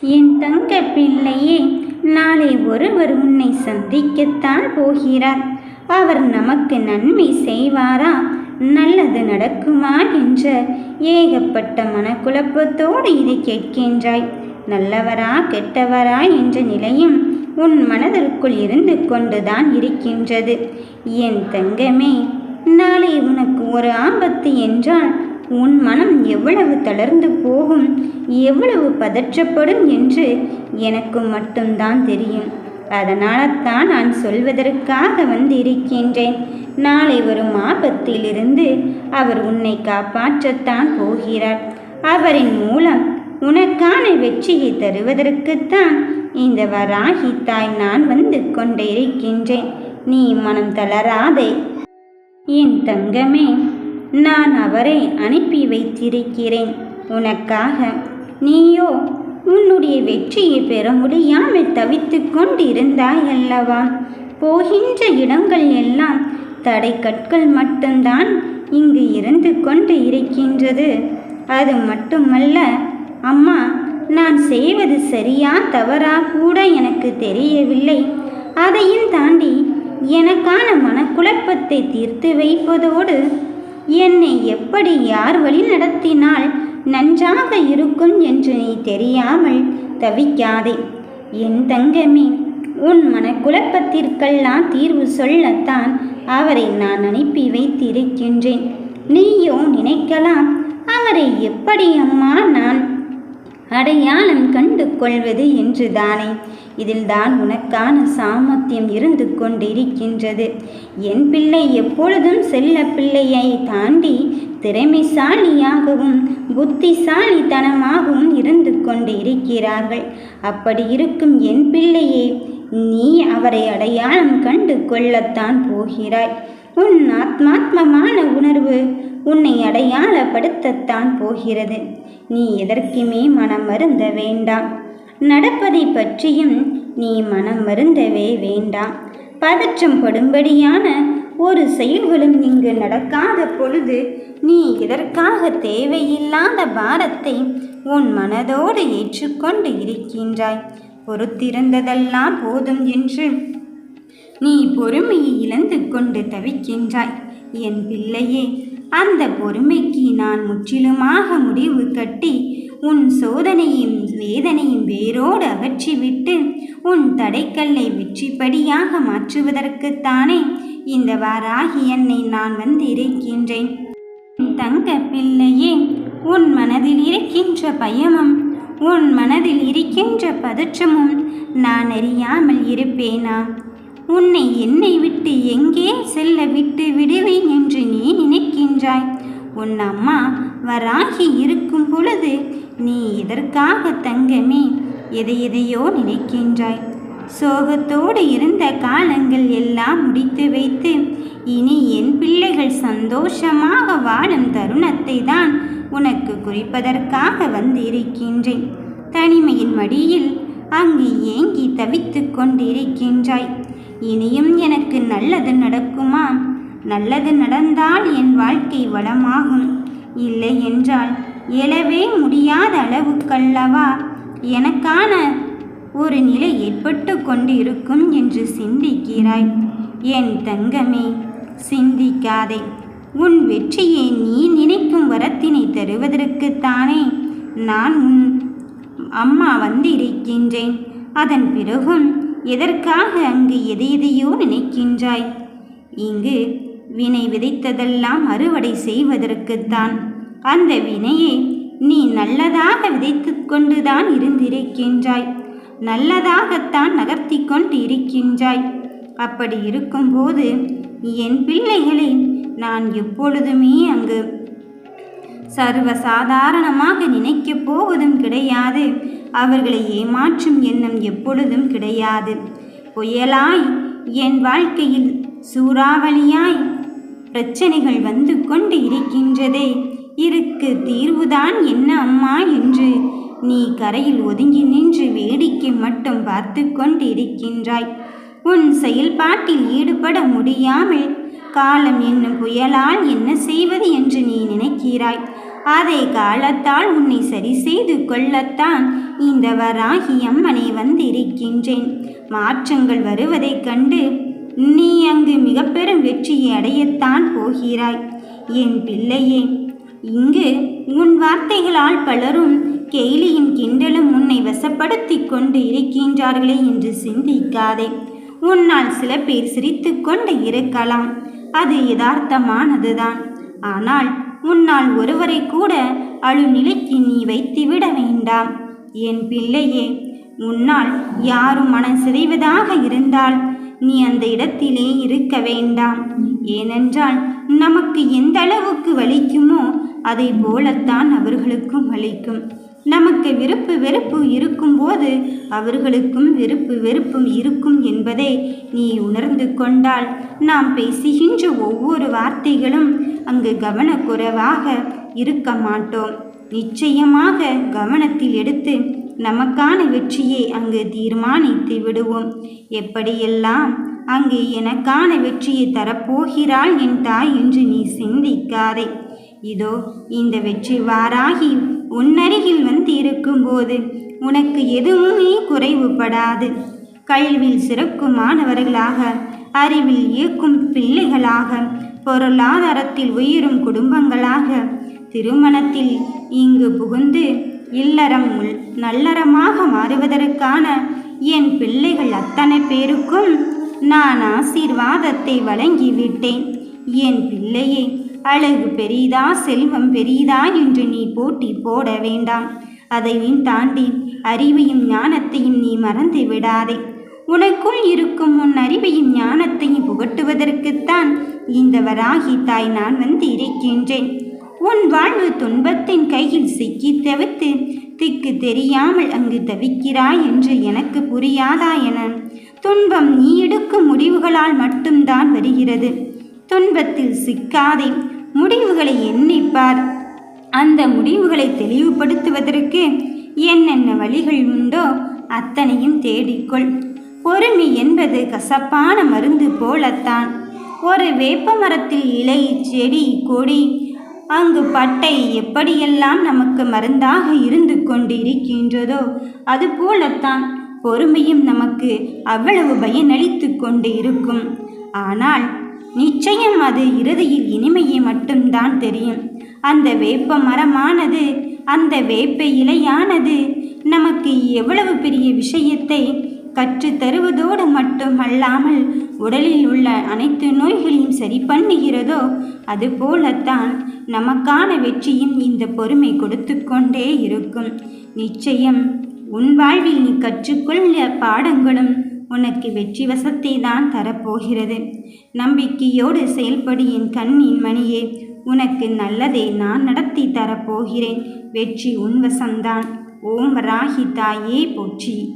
என் தங்க பிள்ளையே நாளை ஒருவர் உன்னை சந்திக்கத்தான் போகிறார். அவர் நமக்கு நன்மை செய்வாரா? நல்லது நடக்குமா என்ற ஏகப்பட்ட மனக்குழப்பத்தோடு இதை கேட்கின்றாய். நல்லவரா கெட்டவரா என்ற நிலையும் உன் மனதிற்குள் இருந்து கொண்டுதான் இருக்கின்றது. என் தங்கமே நாளை உனக்கு ஒரு ஆபத்து என்றால் உன் மனம் எவ்வளவு தளர்ந்து போகும் எவ்வளவு பதற்றப்படும் என்று எனக்கு மட்டும்தான் தெரியும். அதனால தான் நான் சொல்வதற்காக வந்து இருக்கின்றேன் நாளை வரும் ஆபத்திலிருந்து அவர் உன்னை காப்பாற்றத்தான் போகிறார். அவரின் மூலம் உனக்கான வெற்றியை தருவதற்குத்தான் இந்த வராகி தாய் நான் வந்து கொண்டே இருக்கின்றேன் நீ மனம் தளராதே. என் தங்கமே நான் அவரை அனுப்பி வைத்திருக்கிறேன். உனக்காக நீயோ உன்னுடைய வெற்றியை பெற முடியாமல் தவித்து கொண்டிருந்தாய் அல்லவா போகின்ற இடங்கள் எல்லாம் தடை கற்கள் மட்டும்தான் இங்கு இருந்து கொண்டு இருக்கின்றது. அது மட்டுமல்ல அம்மா நான் செய்வது சரியா தவறா கூட எனக்கு தெரியவில்லை. அதையும் தாண்டி எனக்கான மனக்குழப்பத்தை தீர்த்து வைப்பதோடு என்னை எப்படி யார் வழி நடத்தினால் நன்றாக இருக்கும் என்று நீ தெரியாமல் தவிக்காதே. என் தங்கமே உன் மனக்குழப்பத்திற்கெல்லாம் தீர்வு சொல்லத்தான் அவரை நான் அனுப்பி வைத்திருக்கின்றேன். நீயோ நினைக்கலாம் அவரை எப்படி அம்மா நான் அடையாளம் கண்டு கொள்வது என்று தானே இதில்தான் உனக்கான சாமர்த்தியம் இருந்து கொண்டிருக்கின்றது. என் பிள்ளை எப்பொழுதும் செல்ல பிள்ளையை தாண்டி திறமைசாலியாகவும் புத்திசாலித்தனமாகவும் இருந்து கொண்டு இருக்கிறார்கள் அப்படி இருக்கும் என் பிள்ளையே நீ அவரை அடையாளம் கண்டு கொள்ளத்தான் போகிறாய். உன் ஆத்மாத்மமான உணர்வு உன்னை அடையாளப்படுத்தத்தான் போகிறது. நீ எதற்குமே மனம் வருந்த வேண்டாம். நடப்பதை பற்றியும் நீ மனம் மருந்தவே வேண்டாம். பதற்றம் படும்படியான ஒரு செயல்களும் இங்கு நடக்காத பொழுது நீ இதற்காக தேவையில்லாத பாரத்தை உன் மனதோடு ஏற்றுக்கொண்டு இருக்கின்றாய். பொறுத்திருந்ததெல்லாம் போதும் என்று நீ பொறுமையை இழந்து கொண்டு தவிக்கின்றாய். என் பிள்ளையே அந்த பொறுமைக்கு நான் முற்றிலுமாக முடிவு கட்டி உன் சோதனையும் வேதனையும் வேரோடு அகற்றிவிட்டு உன் தடைக்கல்லை வெற்றிப்படியாக மாற்றுவதற்குத்தானே இந்த வாராகி என்னை நான் வந்து இருக்கின்றேன் தங்க பிள்ளையே உன் மனதில் இருக்கின்ற பயமும் உன் மனதில் இருக்கின்ற பதற்றமும் நான் அறியாமல் இருப்பேனா? உன்னை என்னை விட்டு எங்கே செல்ல விட்டு விடுவேன் என்று நீ நினைக்கின்றாய். உன் அம்மா வராகி இருக்கும் பொழுது நீ எதற்காக தங்கமே? எதை எதையோ நினைக்கின்றாய். சோகத்தோடு இருந்த காலங்கள் எல்லாம் முடித்து வைத்து இனி என் பிள்ளைகள் சந்தோஷமாக வாழும் தருணத்தை தான் உனக்கு குறிப்பதற்காக வந்திருக்கின்றேன். தனிமையின் மடியில் அங்கு ஏங்கி தவித்து கொண்டிருக்கின்றாய். இனியும் எனக்கு நல்லது நடக்குமா? நல்லது நடந்தால் என் வாழ்க்கை வளமாகும். இல்லை என்றால் எழவே முடியாத அளவுக்கல்லவா? எனக்கான ஒரு நிலை ஏற்பட்டு கொண்டு இருக்கும் என்று சிந்திக்கிறாய். என் தங்கமே சிந்திக்காதே. உன் வெற்றியை நீ நினைக்கும் வரத்தினை தருவதற்குத்தானே நான் உன் அம்மா வந்திருக்கின்றேன். அதன் பிறகும் எதற்காக அங்கு எதை எதையோ நினைக்கின்றாய்? இங்கு வினை விதைத்ததெல்லாம் அறுவடை செய்வதற்குத்தான் அந்த வினையை நீ நல்லதாக விதைத்து கொண்டுதான் இருந்திருக்கின்றாய். நல்லதாகத்தான் நகர்த்தி கொண்டு இருக்கின்றாய். அப்படி இருக்கும்போது என் பிள்ளைகளை நான் எப்பொழுதுமே அங்கு சர்வ சாதாரணமாக நினைக்கப் போவதும் கிடையாது. அவர்களை ஏமாற்றும் எண்ணம் எப்பொழுதும் கிடையாது. புயலாய் என் வாழ்க்கையில் சூறாவளியாய் பிரச்சனைகள் வந்து கொண்டு இருக்கின்றதே. இருக்கு தீர்வுதான் என்ன அம்மா என்று. நீ கரையில் ஒதுங்கி நின்று வேடிக்கை மட்டும் பார்த்து கொண்டிருக்கின்றாய். உன் செயல்பாட்டில் ஈடுபட முடியாமல் காலம் என்னும் புயலால் என்ன செய்வது என்று நீ நினைக்கிறாய். அதை காலத்தால் உன்னை சரி செய்து கொள்ளத்தான் இந்த வராகி அம்மனை வந்திருக்கின்றேன். மாற்றங்கள் வருவதைக் கண்டு நீ அங்கு மிக பெரும் வெற்றியை அடையத்தான் போகிறாய். என் பிள்ளையே இங்கு உன் வார்த்தைகளால் பலரும் கெய்லியின் கிண்டலும் உன்னை வசப்படுத்தி கொண்டு இருக்கின்றார்களே என்று சிந்திக்காதே. உன்னால் சில பேர் சிரித்து கொண்டு இருக்கலாம். அது யதார்த்தமானதுதான். ஆனால் உன்னால் ஒருவரை கூட அழுநிலைக்கு நீ வைத்துவிட வேண்டாம். என் பிள்ளையே உன்னால் யாரும் மனம் சிதைவதாக இருந்தால் நீ அந்த இடத்திலே இருக்க வேண்டாம். ஏனென்றால் நமக்கு எந்த அளவுக்கு வலிக்குமோ அதை போலத்தான் அவர்களுக்கும் அளிக்கும் நமக்கு விருப்பு வெறுப்பு இருக்கும்போது அவர்களுக்கும் விருப்பு வெறுப்பும் இருக்கும் என்பதை நீ உணர்ந்து கொண்டால் நாம் பேசுகின்ற ஒவ்வொரு வார்த்தைகளும் அங்கு கவனக்குறைவாக இருக்க மாட்டோம். நிச்சயமாக கவனத்தில் எடுத்து நமக்கான வெற்றியை அங்கு தீர்மானித்து விடுவோம். எப்படியெல்லாம் அங்கு எனக்கான வெற்றியை தரப்போகிறாள் என் தாய் என்று நீ சிந்திக்காதே. இதோ இந்த வெற்றி வாராகி உன்னருகில் வந்து இருக்கும்போது உனக்கு எதுவுமே குறைவுபடாது. கல்வியில் சிறக்கும் மாணவர்களாக அறிவில் இயக்கும் பிள்ளைகளாக பொருளாதாரத்தில் உயிரும் குடும்பங்களாக திருமணத்தில் இங்கு புகுந்து இல்லறம் உள்- நல்லறமாக மாறுவதற்கான என் பிள்ளைகள் அத்தனை பேருக்கும் நான் ஆசீர்வாதத்தை வழங்கிவிட்டேன். என் பிள்ளையை அழகு பெரிதா செல்வம் பெரிதா என்று நீ போட்டி போட வேண்டாம். அதையும் தாண்டி அறிவையும் ஞானத்தையும் நீ மறந்து விடாதே. உனக்குள் இருக்கும் உன் அறிவையும் ஞானத்தையும் புகட்டுவதற்குத்தான் இந்த வராகி தாய் நான் வந்து இருக்கின்றேன். உன் வாழ்வு துன்பத்தின் கையில் சிக்கி தவித்து திக்கு தெரியாமல் அங்கு தவிக்கிறாய் என்று எனக்கு புரியாதா என. துன்பம் நீ எடுக்கும் முடிவுகளால் மட்டும்தான் வருகிறது. துன்பத்தில் சிக்காதே. முடிவுகளை எண்ணிப்பார். அந்த முடிவுகளை தெளிவுபடுத்துவதற்கு என்னென்ன வழிகள் உண்டோ அத்தனையும் தேடிக்கொள். பொறுமை என்பது கசப்பான மருந்து போலத்தான். ஒரு வேப்ப மரத்தில் இலை செடி கொடி அங்கு பட்டை எப்படியெல்லாம் நமக்கு மருந்தாக இருந்து கொண்டு இருக்கின்றதோ அதுபோலத்தான் பொறுமையும் நமக்கு அவ்வளவு பயனளித்து கொண்டு இருக்கும் ஆனால் நிச்சயம் அது இறுதியில் இனிமையை மட்டும்தான் தெரியும். அந்த வேப்ப மரமானது அந்த வேப்ப இலையானது நமக்கு எவ்வளவு பெரிய விஷயத்தை கற்று தருவதோடு மட்டும் அல்லாமல் உடலில் உள்ள அனைத்து நோய்களையும் சரி பண்ணுகிறதோ அதுபோலத்தான் நமக்கான வெற்றியும் இந்த பொறுமை கொடுத்து கொண்டே இருக்கும். நிச்சயம் உன் வாழ்வில் நீ கற்றுக்கொள்ள பாடங்களும் உனக்கு வெற்றி வசத்தை தான் தரப்போகிறது. நம்பிக்கையோடு செயல்படியின் என் கண்ணின் மணியே. உனக்கு நல்லதை நான் நடத்தி தரப்போகிறேன். வெற்றி உன் வசந்தான். ஓம் ராகி தாயே போற்றி.